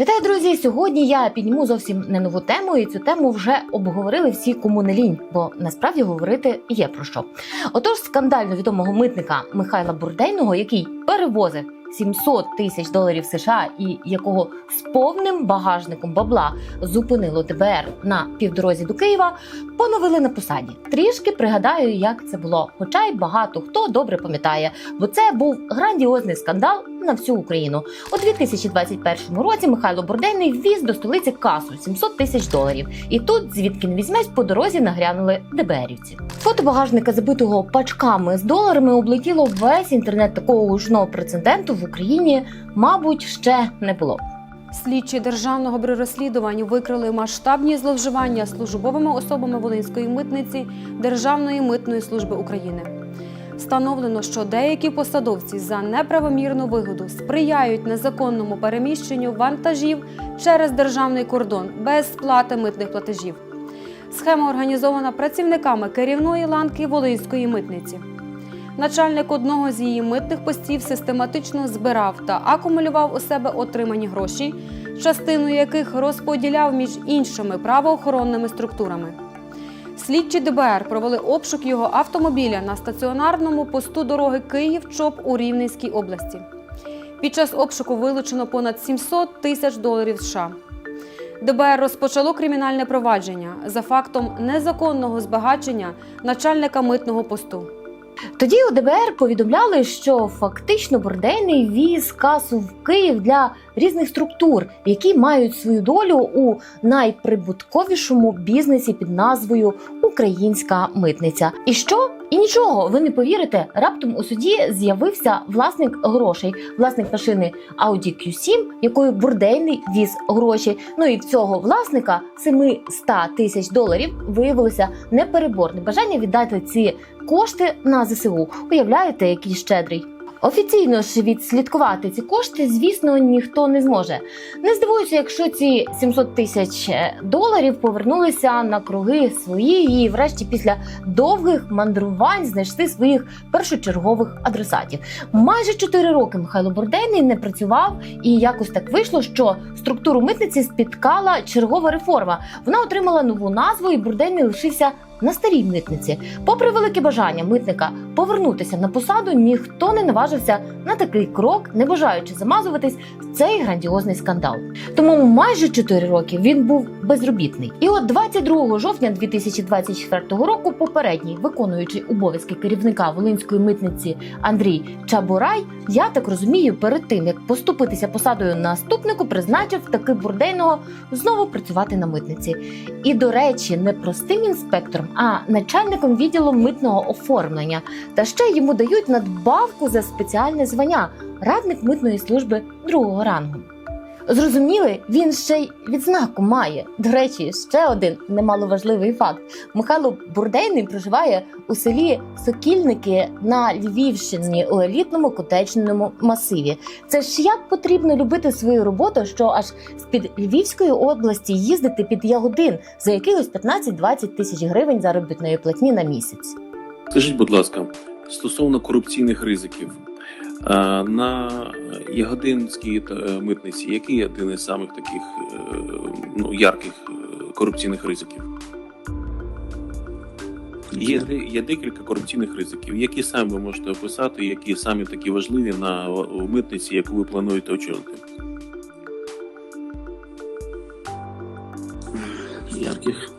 Вітаю, друзі! Сьогодні я підніму зовсім не нову тему, і цю тему вже обговорили всі кому не лінь, бо насправді говорити є про що. Отож, скандально відомого митника Михайла Бурдейного, який перевозив 700 тисяч доларів США і якого з повним багажником бабла зупинило ДБР на півдорозі до Києва, поновили на посаді. Трішки пригадаю, як це було. Хоча й багато хто добре пам'ятає, бо це був грандіозний скандал на всю Україну. У 2021 році Михайло Бурдейний ввіз до столиці касу 700 тисяч доларів. І тут, звідки не візьмеш, по дорозі нагрянули ДБРівці. Фото багажника, забитого пачками з доларами, облетіло весь інтернет такого гучного прецеденту в Україні, мабуть, ще не було. Слідчі державного бюро розслідувань викрили масштабні зловживання службовими особами Волинської митниці Державної митної служби України. Встановлено, що деякі посадовці за неправомірну вигоду сприяють незаконному переміщенню вантажів через державний кордон без сплати митних платежів. Схема організована працівниками керівної ланки Волинської митниці. Начальник одного з її митних постів систематично збирав та акумулював у себе отримані гроші, частину яких розподіляв між іншими правоохоронними структурами. Слідчі ДБР провели обшук його автомобіля на стаціонарному посту дороги Київ-Чоп у Рівненській області. Під час обшуку вилучено понад 700 тисяч доларів США. ДБР розпочало кримінальне провадження за фактом незаконного збагачення начальника митного посту. Тоді у ДБР повідомляли, що фактично бордейний віз касу в Київ для різних структур, які мають свою долю у найприбутковішому бізнесі під назвою Українська митниця. І що? І нічого, ви не повірите. Раптом у суді з'явився власник грошей, власник машини Audi Q7, якою бурдейний віз гроші. Ну і в цього власника 700 тисяч доларів виявилося непереборне бажання віддати ці кошти на ЗСУ. Уявляєте, який щедрий. Офіційно ж відслідкувати ці кошти, звісно, ніхто не зможе. Не здивуюся, якщо ці 700 тисяч доларів повернулися на круги свої і, врешті, після довгих мандрувань знайшли своїх першочергових адресатів. Майже 4 роки Михайло Бордейний не працював, і якось так вийшло, що структуру митниці спіткала чергова реформа. Вона отримала нову назву, і Бурдейний лишився на старій митниці. Попри велике бажання митника повернутися на посаду, ніхто не наважився на такий крок, не бажаючи замазуватись в цей грандіозний скандал. Тому майже 4 роки він був безробітний. І от 22 жовтня 2024 року попередній виконуючий обов'язки керівника Волинської митниці Андрій Чабурай, я так розумію, перед тим як поступитися посадою наступнику, призначив таки бурдейного знову працювати на митниці. І до речі, не простим інспектором, а начальником відділу митного оформлення. Та ще йому дають надбавку за спеціальне звання радник митної служби другого рангу. Зрозуміли, він ще й відзнаку має. До речі, ще один немаловажливий факт: Михайло Бурдейний проживає у селі Сокільники на Львівщині у елітному котечному масиві. Це ж як потрібно любити свою роботу, що аж з під Львівської області їздити під Ягодин за якихось 15-20 тисяч гривень заробітної платні на місяць. Скажіть, будь ласка, стосовно корупційних ризиків, на Ягодинській е, митниці, який один із самих таких е, ну, ярких е, корупційних ризиків? Є, є декілька корупційних ризиків. Які саме ви можете описати, які самі такі важливі на митниці, яку ви плануєте очолити? ярких.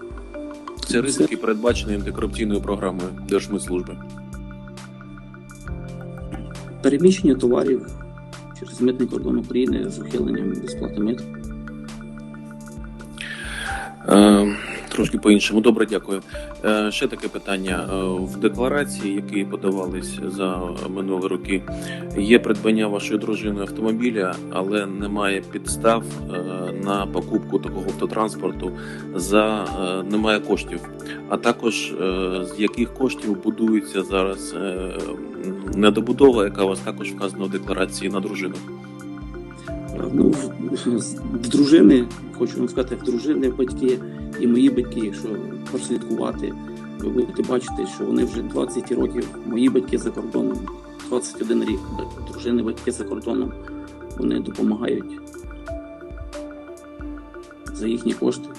Це ризики, передбачені антикорупційною програмою Держмитслужби. Переміщення товарів через митний кордон України з ухиленням від сплати мит. Е, трошки по-іншому. Добре, дякую. Е, ще таке питання. Е, в декларації, які подавались за минулі роки, є придбання вашої дружини автомобіля, але немає підстав е, на покупку такого автотранспорту за немає коштів. А також з яких коштів будується зараз недобудова, яка у вас також вказана в декларації на дружину. Ну, в- дружини, хочу вам сказати, в дружини батьки і мої батьки, якщо прослідкувати, ви будете бачити, що вони вже 20 років, мої батьки за кордоном, 21 рік, дружини батьки за кордоном, вони допомагають за їхні кошти.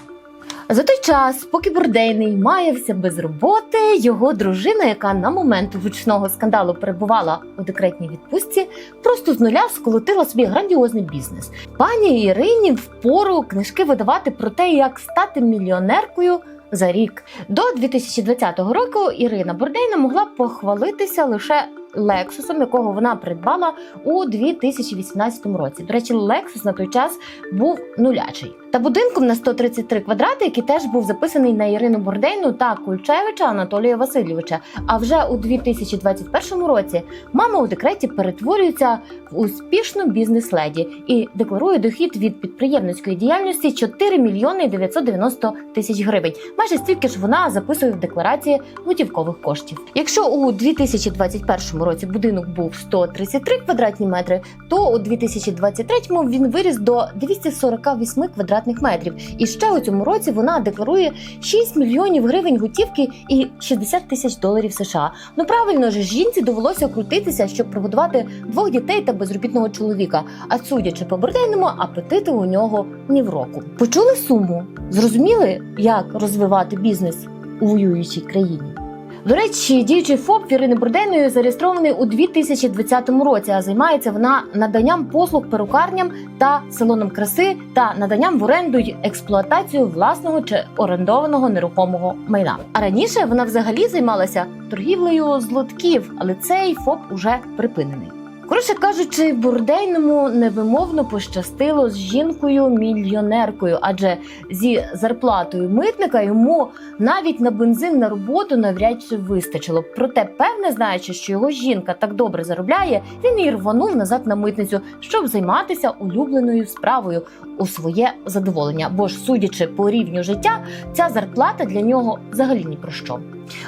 За той час, поки Бурдейний маявся без роботи, його дружина, яка на момент гучного скандалу перебувала у декретній відпустці, просто з нуля сколотила собі грандіозний бізнес. Пані Ірині впору книжки видавати про те, як стати мільйонеркою. За рік до 2020 року Ірина Бурдейна могла похвалитися лише Лексусом, якого вона придбала у 2018 році. До речі, Лексус на той час був нулячий. Та будинком на 133 квадрати, який теж був записаний на Ірину Бурдейну та Кульчевича Анатолія Васильовича. А вже у 2021 році мама у декреті перетворюється в успішну бізнес-леді і декларує дохід від підприємницької діяльності 4 мільйони 990 тисяч гривень. Майже стільки ж вона записує в декларації готівкових коштів. Якщо у 2021 році будинок був 133 квадратні метри, то у 2023 він виріс до 248 квадратних метрів. І ще у цьому році вона декларує 6 мільйонів гривень готівки і 60 тисяч доларів США. Ну правильно ж жінці довелося крутитися, щоб прогодувати двох дітей та безробітного чоловіка. А судячи по бордейному, апетити у нього ні в року. Почули суму? Зрозуміли, як розвивати бізнес у воюючій країні? До речі, діючий ФОП Ірини Бурдейної зареєстрований у 2020 році, а займається вона наданням послуг перукарням та салоном краси та наданням в оренду й експлуатацію власного чи орендованого нерухомого майна. А раніше вона взагалі займалася торгівлею злотків, але цей ФОП уже припинений. Коротше кажучи, бурдейному невимовно пощастило з жінкою мільйонеркою, адже зі зарплатою митника йому навіть на бензин на роботу навряд чи вистачило. Проте, певне, знаючи, що його жінка так добре заробляє, він і рванув назад на митницю, щоб займатися улюбленою справою у своє задоволення. Бо ж, судячи по рівню життя, ця зарплата для нього взагалі ні про що.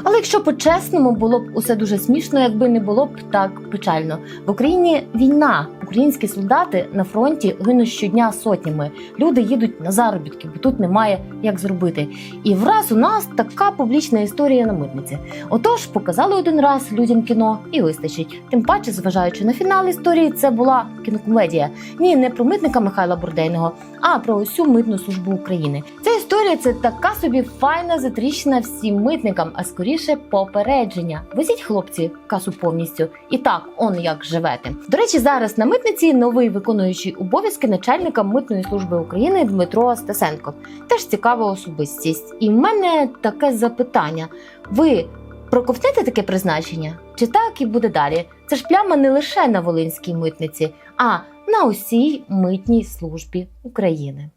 Але якщо по-чесному було б усе дуже смішно, якби не було б так печально. В Україні війна. Українські солдати на фронті гинуть щодня сотнями. Люди їдуть на заробітки, бо тут немає як зробити. І враз у нас така публічна історія на митниці. Отож, показали один раз людям кіно і вистачить. Тим паче, зважаючи на фінал історії, це була кінокомедія. Ні, не про митника Михайла Бурдейного, а про усю митну службу України. Ця історія це така собі файна затріщина всім митникам, а скоріше попередження. Везіть хлопці касу повністю. І так, он як живете. До речі, зараз на митниці новий виконуючий обов'язки начальника митної служби України Дмитро Стасенко. Теж цікава особистість. І в мене таке запитання: ви проковтнете таке призначення? Чи так і буде далі? Це ж пляма не лише на Волинській митниці, а на усій митній службі України.